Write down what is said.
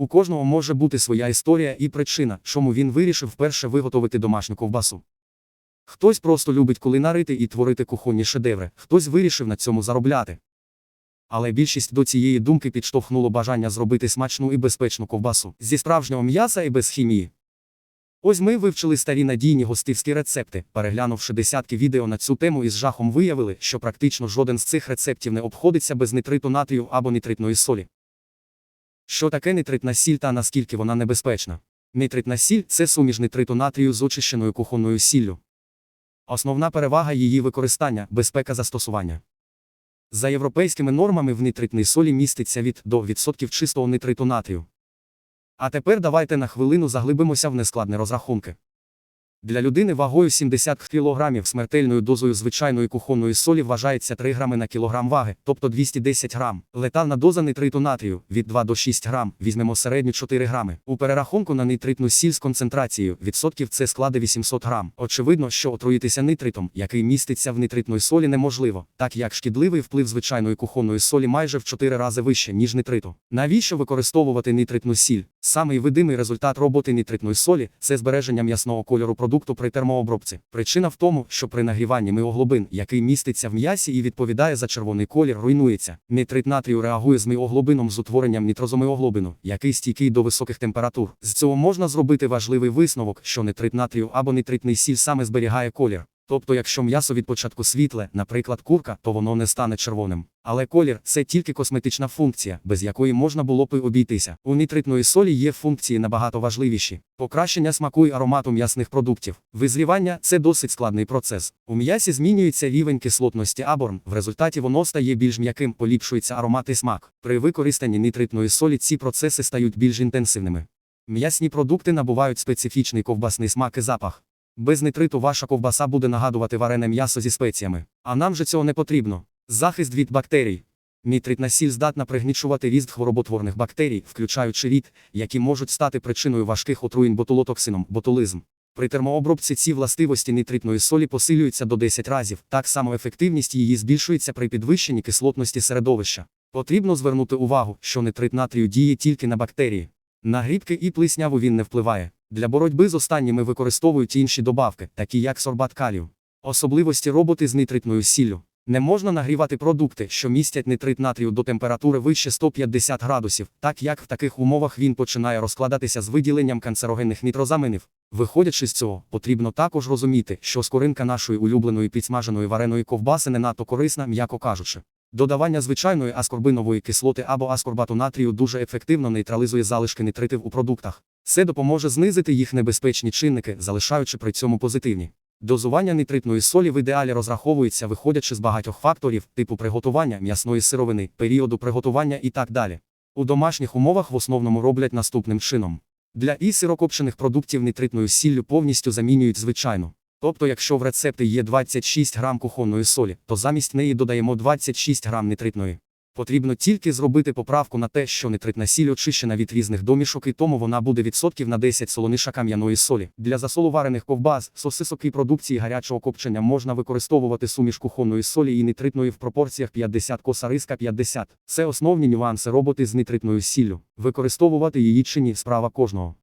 У кожного може бути своя історія і причина, чому він вирішив вперше виготовити домашню ковбасу. Хтось просто любить кулінарити і творити кухонні шедеври, хтось вирішив на цьому заробляти. Але більшість до цієї думки підштовхнуло бажання зробити смачну і безпечну ковбасу зі справжнього м'яса і без хімії. Ось ми вивчили старі надійні гостивські рецепти, переглянувши десятки відео на цю тему і з жахом виявили, що практично жоден з цих рецептів не обходиться без нитриту натрію або нитритної солі. Що таке нитритна сіль та наскільки вона небезпечна? Нитритна сіль це суміш нитриту натрію з очищеною кухонною сіллю. Основна перевага її використання безпека застосування. За європейськими нормами в нитритній солі міститься від до відсотків чистого нитриту натрію. А тепер давайте на хвилину заглибимося в нескладні розрахунки. Для людини вагою 70 кг смертельною дозою звичайної кухонної солі вважається 3 грами на кілограм ваги, тобто 210 грам. Летальна доза нитриту натрію від 2 до 6 грам, візьмемо середню 4 грами. У перерахунку на нитритну сіль з концентрацією відсотків це складе 800 грам. Очевидно, що отруїтися нитритом, який міститься в нитритної солі, неможливо, так як шкідливий вплив звичайної кухонної солі майже в 4 рази вище, ніж нитриту. Навіщо використовувати нитритну сіль? Самий видимий результат роботи нитритної солі це збереження м'ясного кольору продукту при термообробці. Причина в тому, що при нагріванні міоглобин, який міститься в м'ясі і відповідає за червоний колір, руйнується. Нитрит натрію реагує з міоглобином з утворенням нітрозоміоглобину, який стійкий до високих температур. З цього можна зробити важливий висновок, що нитрит натрію або нитритний сіль саме зберігає колір. Тобто, якщо м'ясо від початку світле, наприклад, курка, то воно не стане червоним. Але колір це тільки косметична функція, без якої можна було б і обійтися. У нитритної солі є функції набагато важливіші: покращення смаку і аромату м'ясних продуктів. Визрівання це досить складний процес. У м'ясі змінюється рівень кислотності аборн, в результаті воно стає більш м'яким, поліпшується аромат і смак. При використанні нитритної солі ці процеси стають більш інтенсивними. М'ясні продукти набувають специфічний ковбасний смак і запах. Без нитриту ваша ковбаса буде нагадувати варене м'ясо зі спеціями. А нам же цього не потрібно. Захист від бактерій. Нитритна сіль здатна пригнічувати ріст хвороботворних бактерій, включаючи рід, які можуть стати причиною важких отруєнь ботулотоксином, ботулизм. При термообробці ці властивості нитритної солі посилюються до 10 разів, так само ефективність її збільшується при підвищенні кислотності середовища. Потрібно звернути увагу, що нитрит натрію діє тільки на бактерії. На грибки і плисняву він не впливає. Для боротьби з останніми використовують інші добавки, такі як сорбат калію. Особливості роботи з нитритною сіллю. Не можна нагрівати продукти, що містять нитрит натрію до температури вище 150 градусів, так як в таких умовах він починає розкладатися з виділенням канцерогенних нітрозаминів. Виходячи з цього, потрібно також розуміти, що скоринка нашої улюбленої підсмаженої вареної ковбаси не надто корисна, м'яко кажучи. Додавання звичайної аскорбинової кислоти або аскорбату натрію дуже ефективно нейтралізує залишки нитритів у продуктах. Це допоможе знизити їх небезпечні чинники, залишаючи при цьому позитивні. Дозування нитритної солі в ідеалі розраховується, виходячи з багатьох факторів, типу приготування м'ясної сировини, періоду приготування і так далі. У домашніх умовах в основному роблять наступним чином. Для і сирокопчених продуктів нитритною сіллю повністю замінюють звичайну. Тобто, якщо в рецепті є 26 грам кухонної солі, то замість неї додаємо 26 грам нитритної. Потрібно тільки зробити поправку на те, що нитритна очищена від різних домішок, і тому вона буде відсотків на 10 солониша кам'яної солі. Для засолу варених ковбас, сосисок і продукції гарячого копчення можна використовувати суміш кухонної солі і нитритної в пропорціях 50 коса риска 50. Це основні нюанси роботи з нитритною сіллю. Використовувати її чи ні справа кожного.